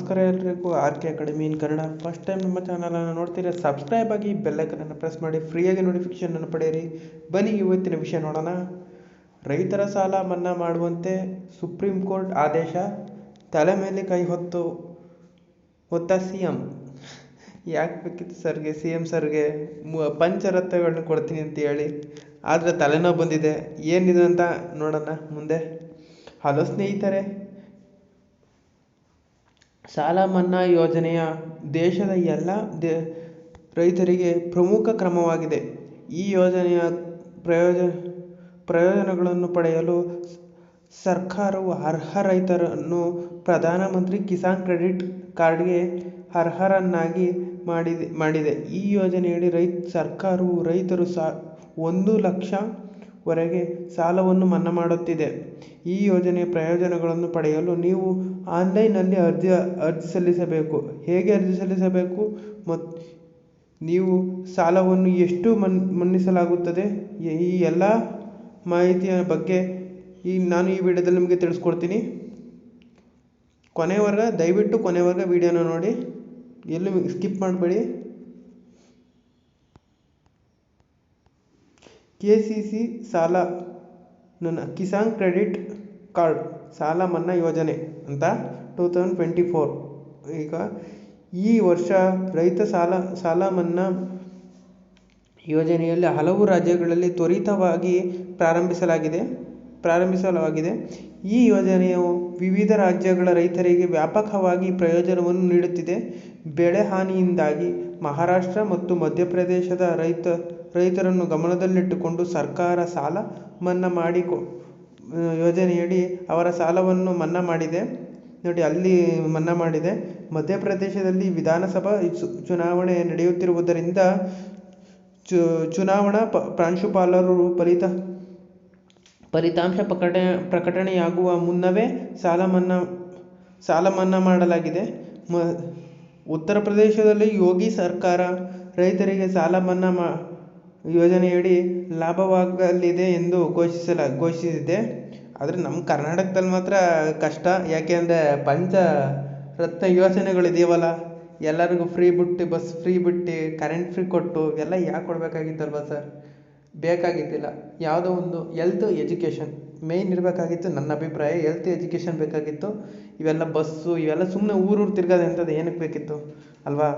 ನಮಸ್ಕಾರ ಎಲ್ರಿಗೂ R K academy in Kannada first time ನಮ್ಮ ಅನ್ನು ನೋಡ್ತೀರಾ ಸಬ್ಸ್ಕ್ರೈಬ್ ಆಗಿ ಅನ್ನು ಪ್ರೆಸ್ ಮಾಡಿ ಫ್ರೀಯಾಗಿ ಅನ್ನು ಪಡೆಯಿರಿ ಬನ್ನಿ ಇವತ್ತಿನ ವಿಷಯ ನೋಡೋಣ ರೈತರ ಸಾಲ ಮನ್ನಾ ಮಾಡುವಂತೆ ಸುಪ್ರೀಂ ಕೋರ್ಟ್ ಆದೇಶ ತಲೆ ಮೇಲೆ ಕೈ ಹೊತ್ತು ಹೊತ್ತ ಸಿ ಎಂ ಯಾಕೆ ಬೇಕಿತ್ತು ಸರ್ಗೆ ಸಿ ಎಂ ಸರ್ಗೆ ಪಂಚರತ್ನಗಳನ್ನ ಕೊಡ್ತೀನಿ ಅಂತ ಹೇಳಿ ಆದರೆ ತಲೆನೋವು ಬಂದಿದೆ ಏನಿದೆ ಅಂತ ನೋಡೋಣ ಮುಂದೆ ಹಲೋ ಸ್ನೇಹಿತರೆ ಸಾಲ ಮನ್ನಾ ಯೋಜನೆಯ ದೇಶದ ಎಲ್ಲಾ ರೈತರಿಗೆ ಪ್ರಮುಖ ಕ್ರಮವಾಗಿದೆ ಈ ಯೋಜನೆಯ ಪ್ರಯೋಜ ಪ್ರಯೋಜನಗಳನ್ನು ಪಡೆಯಲು ಸರ್ಕಾರವು ಅರ್ಹ ರೈತರನ್ನು ಪ್ರಧಾನಮಂತ್ರಿ ಕಿಸಾನ್ ಕ್ರೆಡಿಟ್ ಕಾರ್ಡ್ಗೆ ಅರ್ಹರನ್ನಾಗಿ ಮಾಡಿದೆ ಮಾಡಿದೆ ಈ ಯೋಜನೆಯಡಿ ರೈ ಸರ್ಕಾರವು ರೈತರು ಸಾ ಒಂದು ಲಕ್ಷ ವರೆಗೆ ಸಾಲವನ್ನು ಮನ್ನಾ ಮಾಡುತ್ತಿದೆ ಈ ಯೋಜನೆಯ ಪ್ರಯೋಜನಗಳನ್ನು ಪಡೆಯಲು ನೀವು ಆನ್ಲೈನ್ನಲ್ಲಿ ಅರ್ಜಿ ಅರ್ಜಿ ಸಲ್ಲಿಸಬೇಕು ಹೇಗೆ ಅರ್ಜಿ ಸಲ್ಲಿಸಬೇಕು ಮತ್ತು ನೀವು ಸಾಲವನ್ನು ಎಷ್ಟು ಮನ್ ಮನ್ನಿಸಲಾಗುತ್ತದೆ ಈ ಎಲ್ಲ ಮಾಹಿತಿಯ ಬಗ್ಗೆ ಈ ನಾನು ಈ ವಿಡಿಯೋದಲ್ಲಿ ನಿಮಗೆ ತಿಳಿಸ್ಕೊಡ್ತೀನಿ ಕೊನೆಯವರೆಗೆ ದಯವಿಟ್ಟು ಕೊನೆಯವರೆಗೆ ವಿಡಿಯೋನ ನೋಡಿ ಎಲ್ಲೂ ಸ್ಕಿಪ್ ಮಾಡಬೇಡಿ ಕೆ.ಸಿ.ಸಿ ಸಾಲ ನನ್ನ ಕಿಸಾನ್ ಕ್ರೆಡಿಟ್ ಕಾರ್ಡ್ ಸಾಲ ಮನ್ನಾ ಯೋಜನೆ ಅಂತ ಟೂ ತೌಸಂಡ್ ಟ್ವೆಂಟಿ ಫೋರ್ ಈಗ ಈ ವರ್ಷ ರೈತ ಸಾಲ ಸಾಲ ಮನ್ನಾ ಯೋಜನೆಯಲ್ಲಿ ಹಲವು ರಾಜ್ಯಗಳಲ್ಲಿ ತ್ವರಿತವಾಗಿ ಪ್ರಾರಂಭಿಸಲಾಗಿದೆ ಪ್ರಾರಂಭಿಸಲಾಗಿದೆ ಈ ಯೋಜನೆಯು ವಿವಿಧ ರಾಜ್ಯಗಳ ರೈತರಿಗೆ ವ್ಯಾಪಕವಾಗಿ ಪ್ರಯೋಜನವನ್ನು ನೀಡುತ್ತಿದೆ ಬೆಳೆ ಹಾನಿಯಿಂದಾಗಿ ಮಹಾರಾಷ್ಟ್ರ ಮತ್ತು ಮಧ್ಯಪ್ರದೇಶದ ರೈತ ರೈತರನ್ನು ಗಮನದಲ್ಲಿಟ್ಟುಕೊಂಡು ಸರ್ಕಾರ ಸಾಲ ಮನ್ನಾ ಮಾಡಿ ಕೊ ಯೋಜನೆಯಡಿ ಅವರ ಸಾಲವನ್ನು ಮನ್ನಾ ಮಾಡಿದೆ ನೋಡಿ ಅಲ್ಲಿ ಮನ್ನಾ ಮಾಡಿದೆ ಮಧ್ಯಪ್ರದೇಶದಲ್ಲಿ ವಿಧಾನಸಭಾ ಚುನಾವಣೆ ನಡೆಯುತ್ತಿರುವುದರಿಂದ ಚುನಾವಣಾ ಪ್ರಾಂಶುಪಾಲರು ಫಲಿತ ಫಲಿತಾಂಶ ಪ್ರಕಟ ಪ್ರಕಟಣೆಯಾಗುವ ಮುನ್ನವೇ ಸಾಲ ಮನ್ನಾ ಸಾಲ ಮನ್ನಾ ಮಾಡಲಾಗಿದೆ ಮ ಉತ್ತರ ಪ್ರದೇಶದಲ್ಲಿ ಯೋಗಿ ಸರ್ಕಾರ ರೈತರಿಗೆ ಸಾಲ ಮನ್ನಾ ಮಾ ಯೋಜನೆಯಡಿ ಲಾಭವಾಗಲಿದೆ ಎಂದು ಘೋಷಿಸಲ ಘೋಷಿಸಿದೆ ಆದರೆ ನಮ್ಮ ಕರ್ನಾಟಕದಲ್ಲಿ ಮಾತ್ರ ಕಷ್ಟ ಯಾಕೆ ಅಂದರೆ ಪಂಚರತ್ನ ಯೋಜನೆಗಳಿದೆಯವಲ್ಲ ಎಲ್ಲರಿಗೂ ಫ್ರೀ ಬಿಟ್ಟು ಬಸ್ ಫ್ರೀ ಬಿಟ್ಟು ಕರೆಂಟ್ ಫ್ರೀ ಕೊಟ್ಟು ಎಲ್ಲ ಯಾಕೆ ಕೊಡಬೇಕಾಗಿತ್ತಲ್ವ ಸರ್ ಬೇಕಾಗಿದ್ದಿಲ್ಲ ಯಾವುದೋ ಒಂದು ಎಲ್ತ್ ಎಜುಕೇಷನ್ ಮೇಯ್ನ್ ಇರಬೇಕಾಗಿತ್ತು ನನ್ನ ಅಭಿಪ್ರಾಯ ಎಲ್ತ್ ಎಜುಕೇಷನ್ ಬೇಕಾಗಿತ್ತು ಇವೆಲ್ಲ ಬಸ್ಸು ಇವೆಲ್ಲ ಸುಮ್ಮನೆ ಊರೂರು ತಿರ್ಗೋದು ಎಂಥದ್ದು ಏನಕ್ಕೆ ಬೇಕಿತ್ತು ಅಲ್ವಾ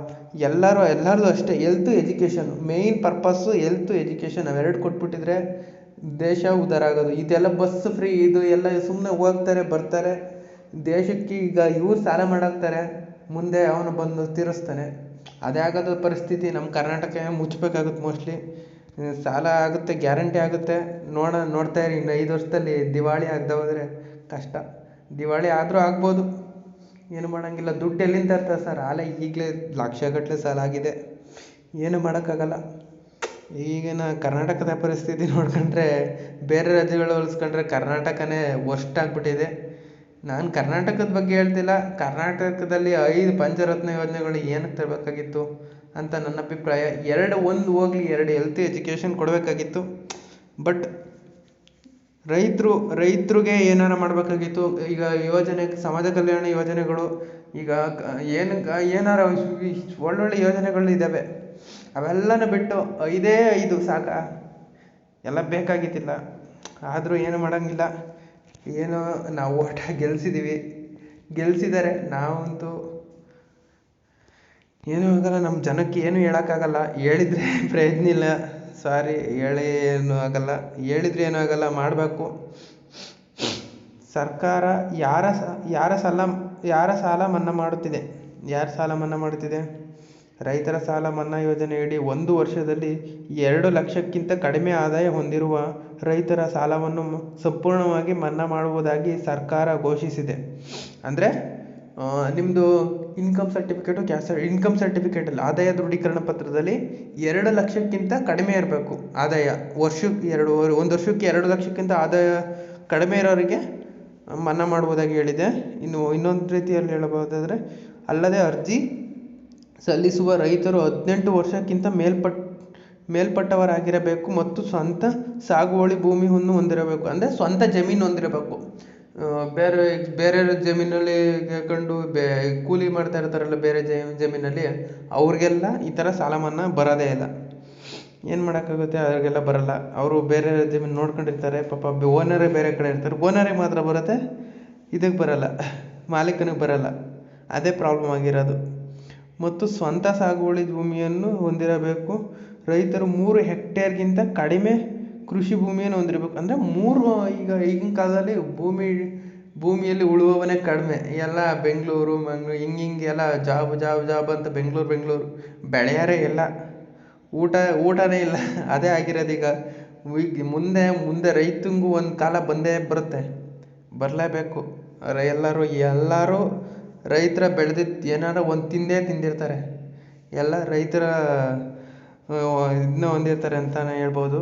ಎಲ್ಲರೂ ಎಲ್ಲರದ್ದು ಅಷ್ಟೇ health education main purpose health education ಅವೆರಡು ಕೊಟ್ಬಿಟ್ಟಿದ್ರೆ ದೇಶ ಉದ್ಧಾರ ಆಗೋದು ಇದೆಲ್ಲ ಬಸ್ ಫ್ರೀ ಇದು ಎಲ್ಲ ಸುಮ್ಮನೆ ಹೋಗ್ತಾರೆ ಬರ್ತಾರೆ ದೇಶಕ್ಕೆ ಈಗ ಇವ್ರು ಸಾಲ ಮಾಡಾಕ್ತಾರೆ ಮುಂದೆ ಅವನು ಬಂದು ತೀರಿಸ್ತಾನೆ ಅದೇ ಆಗೋದು ಪರಿಸ್ಥಿತಿ ನಮ್ಮ ಕರ್ನಾಟಕ ಮುಚ್ಚಬೇಕಾಗುತ್ತೆ ಮೋಸ್ಟ್ಲಿ ಸಾಲ ಆಗುತ್ತೆ ಗ್ಯಾರಂಟಿ ಆಗುತ್ತೆ ನೋಡೋಣ ನೋಡ್ತಾ ಇರಿ ಇನ್ನು ಐದು ವರ್ಷದಲ್ಲಿ ದಿವಾಳಿ ಆಗದೆ ಹೋದರೆ ಕಷ್ಟ ದಿವಾಳಿ ಆದರೂ ಆಗ್ಬೋದು ಏನು ಮಾಡೋಂಗಿಲ್ಲ ದುಡ್ಡು ಎಲ್ಲಿಂದ ತರ್ತಾರೆ ಸರ್ ಆಲೆ ಈಗಲೇ ಲಕ್ಷಗಟ್ಟಲೆ ಸಾಲ ಆಗಿದೆ ಏನು ಮಾಡೋಕ್ಕಾಗಲ್ಲ ಈಗಿನ ಕರ್ನಾಟಕದ ಪರಿಸ್ಥಿತಿ ನೋಡ್ಕೊಂಡ್ರೆ ಬೇರೆ ರಾಜ್ಯಗಳು ಹೋಲಿಸ್ಕೊಂಡ್ರೆ ಕರ್ನಾಟಕನೇ ವರ್ಸ್ಟ್ ಆಗಿಬಿಟ್ಟಿದೆ ನಾನು ಕರ್ನಾಟಕದ ಬಗ್ಗೆ ಹೇಳ್ತಿಲ್ಲ ಕರ್ನಾಟಕದಲ್ಲಿ ಐದು ಪಂಚರತ್ನ ಯೋಜನೆಗಳು ಏನಕ್ಕೆ ತರಬೇಕಾಗಿತ್ತು ಅಂತ ನನ್ನ ಅಭಿಪ್ರಾಯ ಎರಡು ಒಂದು ಹೋಗ್ಲಿ ಎರಡು ಎಲ್ತ್ ಎಜುಕೇಷನ್ ಕೊಡಬೇಕಾಗಿತ್ತು ಬಟ್ ರೈತರು ರೈತರಿಗೆ ಏನಾರು ಮಾಡಬೇಕಾಗಿತ್ತು ಈಗ ಯೋಜನೆ ಸಮಾಜ ಕಲ್ಯಾಣ ಯೋಜನೆಗಳು ಈಗ ಏನು ಏನಾರು ಒಳ್ಳೊಳ್ಳೆ ಯೋಜನೆಗಳು ಇದ್ದಾವೆ ಅವೆಲ್ಲನೂ ಬಿಟ್ಟು ಐದೇ ಐದು ಸಾಕ ಎಲ್ಲ ಬೇಕಾಗಿತ್ತಿಲ್ಲ ಆದರೂ ಏನು ಮಾಡೋಂಗಿಲ್ಲ ಏನು ನಾವು ಓಟ ಗೆಲ್ಸಿದ್ದೀವಿ ಗೆಲ್ಸಿದ್ದಾರೆ ನಾವಂತೂ ಏನು ಆಗಲ್ಲ ನಮ್ಮ ಜನಕ್ಕೆ ಏನು ಹೇಳೋಕ್ಕಾಗಲ್ಲ ಹೇಳಿದ್ರೆ ಪ್ರಯತ್ನ ಇಲ್ಲ ಸಾರಿ ಹೇಳೇನು ಏನು ಆಗಲ್ಲ ಹೇಳಿದ್ರೆ ಏನೂ ಆಗಲ್ಲ ಮಾಡಬೇಕು ಸರ್ಕಾರ ಯಾರ ಸ ಯಾರ ಸಾಲ ಯಾರ ಸಾಲ ಮನ್ನಾ ಮಾಡುತ್ತಿದೆ ಯಾರ ಸಾಲ ಮನ್ನಾ ಮಾಡುತ್ತಿದೆ ರೈತರ ಸಾಲ ಮನ್ನಾ ಯೋಜನೆಯಡಿ ಒಂದು ವರ್ಷದಲ್ಲಿ ಎರಡು ಲಕ್ಷಕ್ಕಿಂತ ಕಡಿಮೆ ಆದಾಯ ಹೊಂದಿರುವ ರೈತರ ಸಾಲವನ್ನು ಸಂಪೂರ್ಣವಾಗಿ ಮನ್ನಾ ಮಾಡುವುದಾಗಿ ಸರ್ಕಾರ ಘೋಷಿಸಿದೆ ಅಂದರೆ ನಿಮ್ಮದು ಇನ್ಕಮ್ ಸರ್ಟಿಫಿಕೇಟು ಕ್ಯಾಸ್ ಇನ್ಕಮ್ ಇನ್ಕಮ್ ಸರ್ಟಿಫಿಕೇಟಲ್ಲಿ ಆದಾಯ ದೃಢೀಕರಣ ಪತ್ರದಲ್ಲಿ ಎರಡು ಲಕ್ಷಕ್ಕಿಂತ ಕಡಿಮೆ ಇರಬೇಕು ಆದಾಯ ವರ್ಷಕ್ಕೆ ಎರಡು ಒಂದು ವರ್ಷಕ್ಕೆ ಎರಡು ಲಕ್ಷಕ್ಕಿಂತ ಆದಾಯ ಕಡಿಮೆ ಇರೋರಿಗೆ ಮನ್ನಾ ಮಾಡ್ಬೋದಾಗಿ ಹೇಳಿದೆ ಇನ್ನು ಇನ್ನೊಂದು ರೀತಿಯಲ್ಲಿ ಹೇಳಬಹುದಾದ್ರೆ ಅಲ್ಲದೆ ಅರ್ಜಿ ಸಲ್ಲಿಸುವ ರೈತರು ಹದಿನೆಂಟು ವರ್ಷಕ್ಕಿಂತ ಮೇಲ್ಪಟ್ಟ ಮೇಲ್ಪಟ್ಟವರಾಗಿರಬೇಕು ಮತ್ತು ಸ್ವಂತ ಸಾಗುವಳಿ ಭೂಮಿಯನ್ನು ಹೊಂದಿರಬೇಕು ಅಂದರೆ ಸ್ವಂತ ಜಮೀನು ಹೊಂದಿರಬೇಕು ಬೇರೆ ಬೇರೆ ಜಮೀನಲ್ಲಿ ಕೇಳ್ಕೊಂಡು ಬೇ ಕೂಲಿ ಮಾಡ್ತಾ ಇರ್ತಾರಲ್ಲ ಬೇರೆ ಜಮೀನಲ್ಲಿ ಅವ್ರಿಗೆಲ್ಲ ಈ ಥರ ಸಾಲ ಮನ್ನಾ ಬರೋದೇ ಇಲ್ಲ ಏನು ಮಾಡೋಕ್ಕಾಗುತ್ತೆ ಅವ್ರಿಗೆಲ್ಲ ಬರಲ್ಲ ಅವರು ಬೇರೆ ಜಮೀನು ನೋಡ್ಕೊಂಡಿರ್ತಾರೆ ಪಾಪ ಓನರೇ ಬೇರೆ ಕಡೆ ಇರ್ತಾರೆ ಓನರಿಗೆ ಮಾತ್ರ ಬರುತ್ತೆ ಇದಕ್ಕೆ ಬರಲ್ಲ ಮಾಲೀಕನಿಗೆ ಬರಲ್ಲ ಅದೇ ಪ್ರಾಬ್ಲಮ್ ಆಗಿರೋದು ಮತ್ತು ಸ್ವಂತ ಸಾಗುವಳಿ ಭೂಮಿಯನ್ನು ಹೊಂದಿರಬೇಕು ರೈತರು ಮೂರು ಹೆಕ್ಟೇರ್ಗಿಂತ ಕಡಿಮೆ ಕೃಷಿ ಭೂಮಿಯನ್ನು ಹೊಂದಿರಬೇಕು ಅಂದರೆ ಮೂರು ಈಗ ಈಗಿನ ಕಾಲದಲ್ಲಿ ಭೂಮಿ ಭೂಮಿಯಲ್ಲಿ ಉಳುವವನೇ ಕಡಿಮೆ ಎಲ್ಲ ಬೆಂಗಳೂರು ಮಂಗ್ಳೂರು ಹಿಂಗೆ ಹಿಂಗೆ ಎಲ್ಲ ಜಾಬ್ ಜಾಬ್ ಜಾಬ್ ಅಂತ ಬೆಂಗಳೂರು ಬೆಂಗಳೂರು ಬೆಳೆಯೋರೇ ಇಲ್ಲ ಊಟ ಊಟನೇ ಇಲ್ಲ ಅದೇ ಆಗಿರೋದು ಈಗ ಈಗ ಮುಂದೆ ಮುಂದೆ ರೈತನಿಗೂ ಒಂದು ಕಾಲ ಬಂದೇ ಬರುತ್ತೆ ಬರಲೇಬೇಕು ಎಲ್ಲರೂ ಎಲ್ಲರೂ ರೈತರ ಬೆಳೆದಿದ್ದು ಏನಾರೂ ಒಂದು ತಿಂದೇ ತಿಂದಿರ್ತಾರೆ ಎಲ್ಲ ರೈತರ ಇದನ್ನ ಹೊಂದಿರ್ತಾರೆ ಅಂತಲೇ ಹೇಳ್ಬೋದು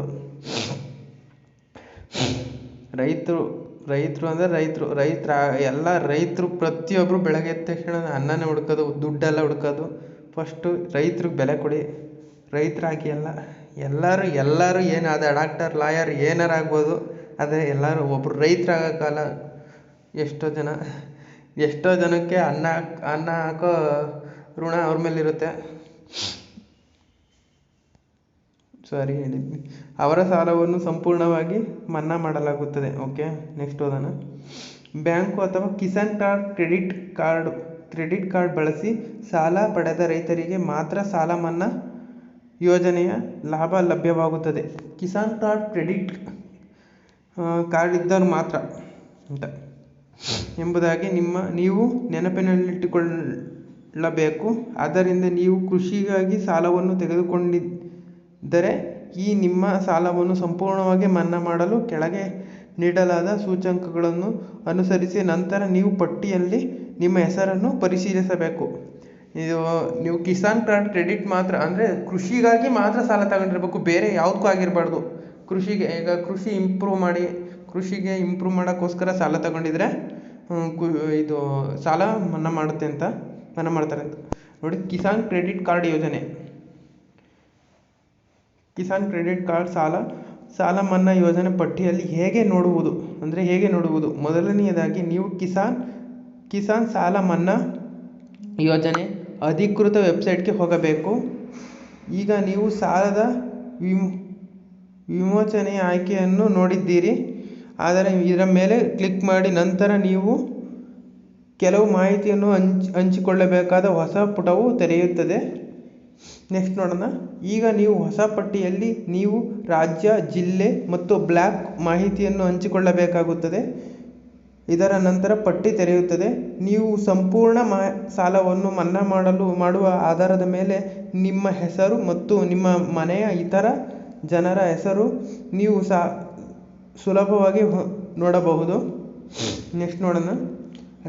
ರೈತರು ರೈತರು ಅಂದರೆ ರೈತರು ರೈತರ ಎಲ್ಲ ರೈತರು ಪ್ರತಿಯೊಬ್ಬರು ಬೆಳಗ್ಗೆ ಎದ್ದ ತಕ್ಷಣ ಅನ್ನನೇ ಹುಡ್ಕೋದು ದುಡ್ಡೆಲ್ಲ ಹುಡ್ಕೋದು ಫಸ್ಟು ರೈತ್ರಿಗೆ ಬೆಲೆ ಕೊಡಿ ರೈತರಾಗಿ ಎಲ್ಲ ಎಲ್ಲರೂ ಎಲ್ಲರೂ ಏನಾದ ಡಾಕ್ಟರ್ ಲಾಯರ್ ಏನಾರು ಆಗ್ಬೋದು ಆದರೆ ಎಲ್ಲರೂ ಒಬ್ಬರು ರೈತರಾಗೋಕ್ಕಲ್ಲ ಎಷ್ಟೋ ಜನ ಎಷ್ಟೋ ಜನಕ್ಕೆ ಅನ್ನ ಅನ್ನ ಹಾಕೋ ಋಣ ಅವ್ರ ಮೇಲಿರುತ್ತೆ ಸಾರಿ ಹೇಳಿದ್ವಿ ಅವರ ಸಾಲವನ್ನು ಸಂಪೂರ್ಣವಾಗಿ ಮನ್ನಾ ಮಾಡಲಾಗುತ್ತದೆ ಓಕೆ ನೆಕ್ಸ್ಟ್ ಓದೋಣ ಬ್ಯಾಂಕು ಅಥವಾ Kisan card credit card credit card ಬಳಸಿ ಸಾಲ ಪಡೆದ ರೈತರಿಗೆ ಮಾತ್ರ ಸಾಲ ಮನ್ನಾ ಯೋಜನೆಯ ಲಾಭ ಲಭ್ಯವಾಗುತ್ತದೆ ಕಿಸಾನ್ ಕಾರ್ಡ್ ಕ್ರೆಡಿಟ್ ಕಾರ್ಡ್ ಇದ್ದವ್ರು ಮಾತ್ರ ಅಂತ ಎಂಬುದಾಗಿ ನಿಮ್ಮ ನೀವು ನೆನಪಿನಲ್ಲಿಟ್ಟುಕೊಳ್ಳಬೇಕು ಆದ್ದರಿಂದ ನೀವು ಕೃಷಿಗಾಗಿ ಸಾಲವನ್ನು ತೆಗೆದುಕೊಂಡಿದ್ದ ದರೆ ಈ ನಿಮ್ಮ ಸಾಲವನ್ನು ಸಂಪೂರ್ಣವಾಗಿ ಮನ್ನಾ ಮಾಡಲು ಕೆಳಗೆ ನೀಡಲಾದ ಸೂಚ್ಯಂಕಗಳನ್ನು ಅನುಸರಿಸಿ ನಂತರ ನೀವು ಪಟ್ಟಿಯಲ್ಲಿ ನಿಮ್ಮ ಹೆಸರನ್ನು ಪರಿಶೀಲಿಸಬೇಕು ಇದು ನೀವು ಕಿಸಾನ್ ಕಾರ್ಡ್ ಕ್ರೆಡಿಟ್ ಮಾತ್ರ ಅಂದರೆ ಕೃಷಿಗಾಗಿ ಮಾತ್ರ ಸಾಲ ತಗೊಂಡಿರ್ಬೇಕು ಬೇರೆ ಯಾವುದಕ್ಕೂ ಆಗಿರಬಾರ್ದು ಕೃಷಿಗೆ ಈಗ ಕೃಷಿ ಇಂಪ್ರೂವ್ ಮಾಡಿ ಕೃಷಿಗೆ ಇಂಪ್ರೂವ್ ಮಾಡೋಕ್ಕೋಸ್ಕರ ಸಾಲ ತಗೊಂಡಿದ್ರೆ ಇದು ಸಾಲ ಮನ್ನಾ ಮಾಡುತ್ತೆ ಅಂತ ಮನ್ನಾ ಮಾಡ್ತಾರೆ ಅಂತ ನೋಡಿ ಕಿಸಾನ್ ಕ್ರೆಡಿಟ್ ಕಾರ್ಡ್ ಯೋಜನೆ ಕಿಸಾನ್ ಕ್ರೆಡಿಟ್ ಕಾರ್ಡ್ ಸಾಲ ಸಾಲ ಮನ್ನಾ ಯೋಜನೆ ಪಟ್ಟಿಯಲ್ಲಿ ಹೇಗೆ ನೋಡುವುದು ಅಂದರೆ ಹೇಗೆ ನೋಡುವುದು ಮೊದಲನೆಯದಾಗಿ ನೀವು ಕಿಸಾನ್ ಕಿಸಾನ್ ಸಾಲ ಮನ್ನಾ ಯೋಜನೆ ಅಧಿಕೃತ ವೆಬ್ಸೈಟ್ಗೆ ಹೋಗಬೇಕು ಈಗ ನೀವು ಸಾಲದ ವಿಮ್ ವಿಮೋಚನೆಯ ಆಯ್ಕೆಯನ್ನು ನೋಡಿದ್ದೀರಿ ಆದರೆ ಇದರ ಮೇಲೆ ಕ್ಲಿಕ್ ಮಾಡಿ ನಂತರ ನೀವು ಕೆಲವು ಮಾಹಿತಿಯನ್ನು ಹಂಚ್ ಹಂಚಿಕೊಳ್ಳಬೇಕಾದ ಹೊಸ ಪುಟವು ತೆರೆಯುತ್ತದೆ ನೆಕ್ಸ್ಟ್ ನೋಡೋಣ ಈಗ ನೀವು ಹೊಸ ಪಟ್ಟಿಯಲ್ಲಿ ನೀವು ರಾಜ್ಯ ಜಿಲ್ಲೆ ಮತ್ತು ಬ್ಲಾಕ್ ಮಾಹಿತಿಯನ್ನು ಹಂಚಿಕೊಳ್ಳಬೇಕಾಗುತ್ತದೆ ಇದರ ನಂತರ ಪಟ್ಟಿ ತೆರೆಯುತ್ತದೆ ನೀವು ಸಂಪೂರ್ಣ ಮಾ ಸಾಲವನ್ನು ಮನ್ನಾ ಮಾಡಲು ಮಾಡುವ ಆಧಾರದ ಮೇಲೆ ನಿಮ್ಮ ಹೆಸರು ಮತ್ತು ನಿಮ್ಮ ಮನೆಯ ಇತರ ಜನರ ಹೆಸರು ನೀವು ಸಾ ಸುಲಭವಾಗಿ ನೋಡಬಹುದು ನೆಕ್ಸ್ಟ್ ನೋಡೋಣ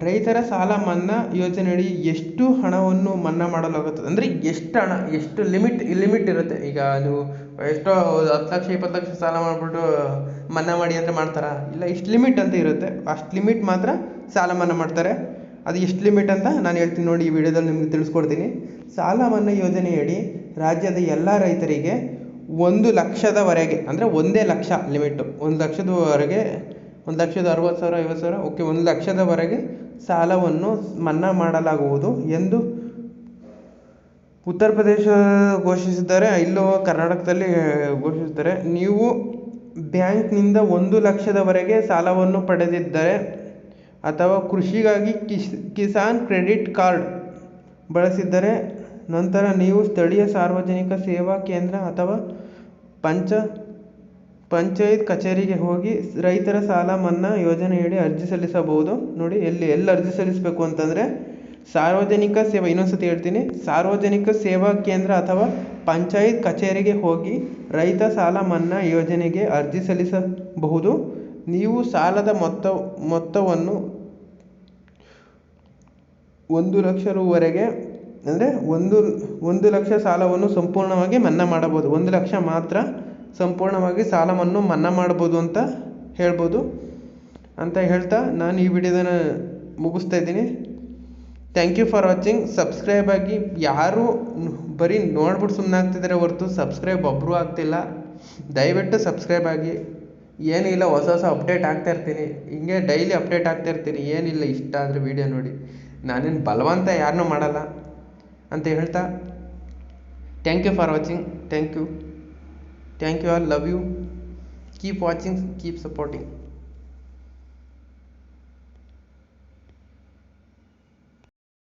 ರೈತರ ಸಾಲ ಮನ್ನಾ ಯೋಜನೆಯಡಿ ಎಷ್ಟು ಹಣವನ್ನು ಮನ್ನಾ ಮಾಡಲಾಗುತ್ತದೆ ಅಂದರೆ ಎಷ್ಟು ಹಣ ಎಷ್ಟು ಲಿಮಿಟ್ ಲಿಮಿಟ್ ಇರುತ್ತೆ ಈಗ ಅದು ಎಷ್ಟೋ ಹತ್ತು ಲಕ್ಷ ಇಪ್ಪತ್ತು ಲಕ್ಷ ಸಾಲ ಮಾಡಿಬಿಟ್ಟು ಮನ್ನಾ ಮಾಡಿ ಅಂತ ಮಾಡ್ತಾರಾ ಇಲ್ಲ ಇಷ್ಟು ಲಿಮಿಟ್ ಅಂತ ಇರುತ್ತೆ ಅಷ್ಟು ಲಿಮಿಟ್ ಮಾತ್ರ ಸಾಲ ಮನ್ನಾ ಮಾಡ್ತಾರೆ ಅದು ಎಷ್ಟು ಲಿಮಿಟ್ ಅಂತ ನಾನು ಹೇಳ್ತೀನಿ ನೋಡಿ ಈ ವಿಡಿಯೋದಲ್ಲಿ ನಿಮಗೆ ತಿಳಿಸ್ಕೊಡ್ತೀನಿ ಸಾಲ ಮನ್ನಾ ಯೋಜನೆಯಡಿ ರಾಜ್ಯದ ಎಲ್ಲ ರೈತರಿಗೆ ಒಂದು ಲಕ್ಷದವರೆಗೆ ಅಂದರೆ ಒಂದೇ ಲಕ್ಷ ಲಿಮಿಟು ಒಂದು ಲಕ್ಷದವರೆಗೆ ಒಂದು ಲಕ್ಷದ ಅರವತ್ತು ಸಾವಿರ ಐವತ್ತು ಸಾವಿರ ಓಕೆ ಒಂದು ಲಕ್ಷದವರೆಗೆ ಸಾಲವನ್ನು ಮನ್ನಾ ಮಾಡಲಾಗುವುದು ಎಂದು ಉತ್ತರ ಪ್ರದೇಶ ಘೋಷಿಸಿದರೆ ಇಲ್ಲೋ ಕರ್ನಾಟಕದಲ್ಲಿ ಘೋಷಿಸಿದ್ದಾರೆ ನೀವು ಬ್ಯಾಂಕ್ನಿಂದ ಒಂದು ಲಕ್ಷದವರೆಗೆ ಸಾಲವನ್ನು ಪಡೆದಿದ್ದರೆ ಅಥವಾ ಕೃಷಿಗಾಗಿ ಕಿಶ್ ಕಿಸಾನ್ ಕ್ರೆಡಿಟ್ ಕಾರ್ಡ್ ಬಳಸಿದ್ದರೆ ನಂತರ ನೀವು ಸ್ಥಳೀಯ ಸಾರ್ವಜನಿಕ ಸೇವಾ ಕೇಂದ್ರ ಅಥವಾ ಪಂಚ ಪಂಚಾಯತ್ ಕಚೇರಿಗೆ ಹೋಗಿ ರೈತರ ಸಾಲ ಮನ್ನಾ ಯೋಜನೆಯಡಿ ಅರ್ಜಿ ಸಲ್ಲಿಸಬಹುದು ನೋಡಿ ಎಲ್ಲಿ ಎಲ್ಲಿ ಅರ್ಜಿ ಸಲ್ಲಿಸಬೇಕು ಅಂತಂದರೆ ಸಾರ್ವಜನಿಕ ಸೇವಾ ಇನ್ನೊಂದು ಸತಿ ಹೇಳ್ತೀನಿ ಸಾರ್ವಜನಿಕ ಸೇವಾ ಕೇಂದ್ರ ಅಥವಾ ಪಂಚಾಯತ್ ಕಚೇರಿಗೆ ಹೋಗಿ ರೈತ ಸಾಲ ಮನ್ನಾ ಯೋಜನೆಗೆ ಅರ್ಜಿ ಸಲ್ಲಿಸಬಹುದು ನೀವು ಸಾಲದ ಮೊತ್ತ ಮೊತ್ತವನ್ನು ಒಂದು ಲಕ್ಷ ರೂವರೆಗೆ ಅಂದರೆ ಒಂದು ಒಂದು ಲಕ್ಷ ಸಾಲವನ್ನು ಸಂಪೂರ್ಣವಾಗಿ ಮನ್ನಾ ಮಾಡಬಹುದು ಒಂದು ಲಕ್ಷ ಮಾತ್ರ ಸಂಪೂರ್ಣವಾಗಿ ಸಾಲವನ್ನು ಮನ್ನಾ ಮಾಡ್ಬೋದು ಅಂತ ಹೇಳ್ಬೋದು ಅಂತ ಹೇಳ್ತಾ ನಾನು ಈ ವಿಡಿಯೋದನ್ನ ಮುಗಿಸ್ತಾ ಇದ್ದೀನಿ thank you for watching subscribe ಆಗಿ ಯಾರೂ ಬರೀ ನೋಡ್ಬಿಟ್ಟು ಸುಮ್ಮನೆ ಆಗ್ತಿದ್ದಾರೆ ಹೊರತು ಸಬ್ಸ್ಕ್ರೈಬ್ ಒಬ್ಬರೂ ಆಗ್ತಿಲ್ಲ ದಯವಿಟ್ಟು ಸಬ್ಸ್ಕ್ರೈಬ್ ಆಗಿ ಏನಿಲ್ಲ ಹೊಸ ಹೊಸ ಅಪ್ಡೇಟ್ ಆಗ್ತಾ ಇರ್ತೀನಿ ಹಿಂಗೆ ಡೈಲಿ ಅಪ್ಡೇಟ್ ಆಗ್ತಾ ಇರ್ತೀನಿ ಏನಿಲ್ಲ ಇಷ್ಟ ಆದರೆ ವೀಡಿಯೋ ನೋಡಿ ನಾನೇನು ಬಲವಂತ ಯಾರನ್ನೂ ಮಾಡಲ್ಲ ಅಂತ ಹೇಳ್ತಾ thank you for watching thank you Thank you all. Love you. Keep watching. Keep supporting.